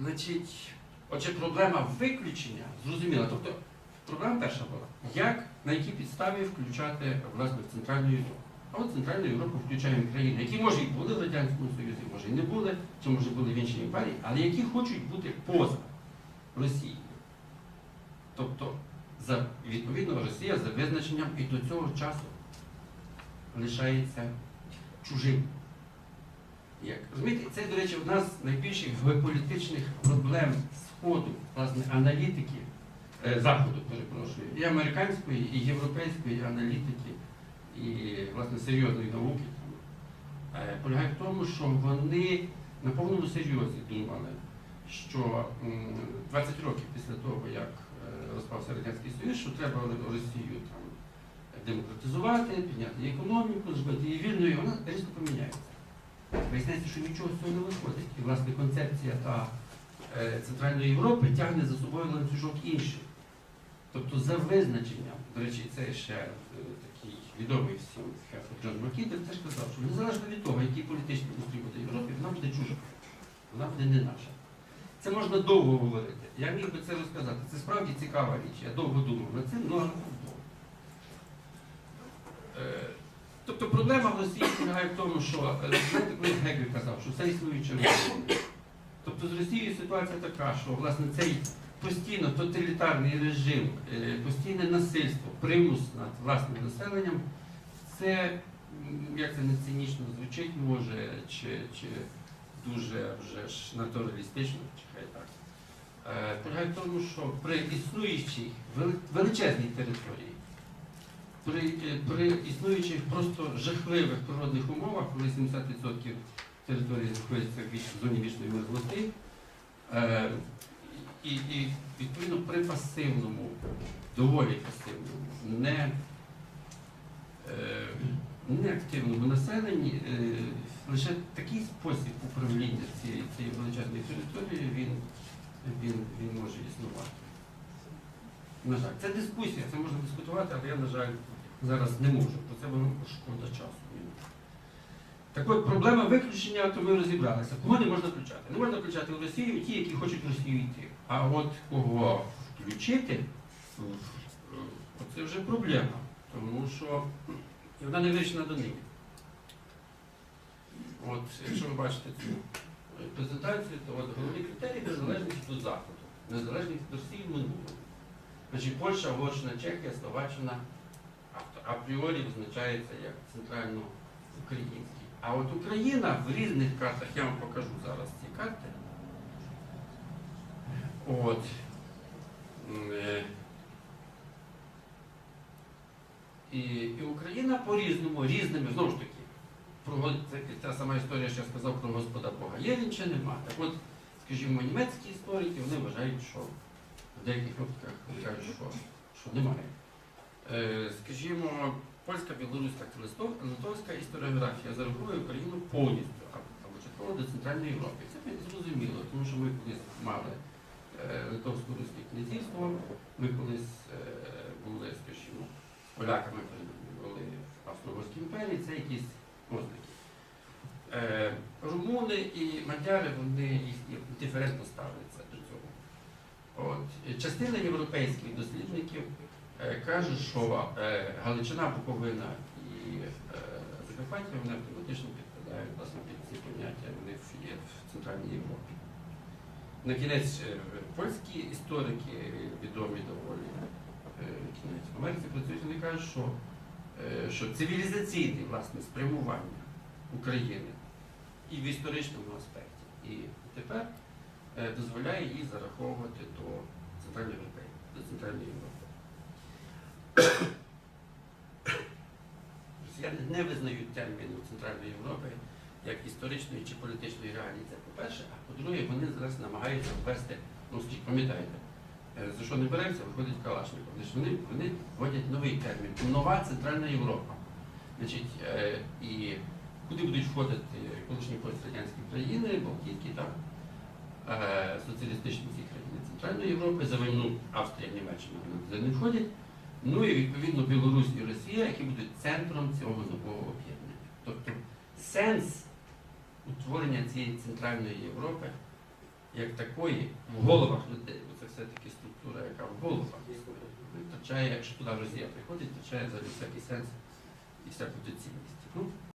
Значить, отже, проблема виключення зрозуміла. Тобто, проблема перша була, як, на якій підставі включати власне Центральну Європу. А от Центральну Європу включаємо країни, які може і були в Радянському Союзі, може і не були, чи може були в іншій імперії, але які хочуть бути поза Росією. Тобто, за, відповідно, Росія за визначенням і до цього часу лишається чужим. Як? Розумієте, це, до речі, одна з найбільших геополітичних проблем Сходу, власне, аналітики, е, Заходу, перепрошую, і американської, і європейської аналітики, і власне серйозної науки е, полягає в тому, що вони на повному серйозі думали, що м, 20 років після того, як е, розпався Радянський Союз, що треба Росію там демократизувати, підняти її економіку, зробити її вільною, і вона різко поміняється. Виясняється, що нічого з цього не виходить. І власне концепція та е, Центральної Європи тягне за собою ланцюжок інший. Тобто за визначенням, до речі, це ще е, такий відомий всім Хефер Джон Маккідер теж казав, що незалежно від того, який політичний устрій буде Європі, вона буде чужа. Вона буде не наша. Це можна довго говорити. Я міг би це розказати. Це справді цікава річ. Я довго думав над цим, ну, але довго. Е, Тобто проблема в Росії полягає в тому, що е, знаєте, коли Гегель казав, що все існуюче розумне. Тобто з Росією ситуація така, що власне цей постійно тоталітарний режим, е, постійне насильство, примус над власним населенням, це, як це не цинічно звучить може, чи, чи дуже вже ж натуралістично, чи хай так. Е, Полягає в тому, що при існуючій величезній території, при, е, при існуючих просто жахливих природних умовах, коли 70% території знаходиться в зоні вічної мерзлоти, е, і, і відповідно при пасивному, доволі пасивному, не, е, неактивному населенні, е, лише такий спосіб управління цієї, цієї величезної території він, він, він може існувати. На жаль, це дискусія, це можна дискутувати, але я, на жаль, зараз не можу, бо це воно шкода часу. Так от, проблема виключення, то ми розібралися. Кого не можна включати? Не можна включати в Росію ті, які хочуть в Росію йти. А от кого включити, це вже проблема. Тому що і вона не вирішена до нині. От, якщо ви бачите цю презентацію, то от головні критерії незалежність від Заходу, незалежність від Росії в минулому. Значить, Польща, Угорщина, Чехія, Словаччина апріорі визначається як центрально-український. А от Україна в різних картах, я вам покажу зараз ці карти. От. Е, І, і Україна по-різному, різними, знову ж таки, про, це та сама історія, що я сказав про Господа Бога. Є він чи нема? Так от, скажімо, німецькі історики вони вважають, що в деяких випадках кажуть, що, що немає. Е, скажімо, польська, білоруська та литовська історіографія зараховує Україну повністю або частково до Центральної Європи. Це зрозуміло, тому що ми колись мали е, Литовсько-Руське князівство, ми колись е, були, скажімо, з поляками були в Австро-Угорській імперії, це якісь ознаки. Румуни і мадяри вони диферентно ставляться до цього. От, частина європейських дослідників каже, що е, Галичина, Буковина і е, Закарпаття вони автоматично підпадають власне під ці поняття, вони є в Центральній Європі. На кінець е, польські історики е, відомі доволі е, кінець в Америці працюють, вони кажуть, що, е, що цивілізаційне власне спрямування України і в історичному аспекті. І тепер е, дозволяє її зараховувати до Центральної Європи, до Центральної Європи. Росіяни не визнають терміну Центральної Європи як історичної чи політичної реалії. Це по-перше, а по-друге, вони зараз намагаються ввести, ну скажіть, пам'ятаєте, е, за що не береться, виходить Калашников. Значить, вони, вони вводять новий термін нова Центральна Європа. Значить, е, і куди будуть входити колишні пострадянські країни, Балтійські, так, е, соціалістичні ці країни Центральної Європи, за війну Австрія, Німеччина вони не входять. Ну і відповідно Білорусь і Росія, які будуть центром цього нового об'єднання. Тобто сенс утворення цієї Центральної Європи як такої в головах людей, бо це все-таки структура, яка в головах втрачає, якщо туди Росія приходить, втрачає за всякий сенс і всяку доцільність. Ну,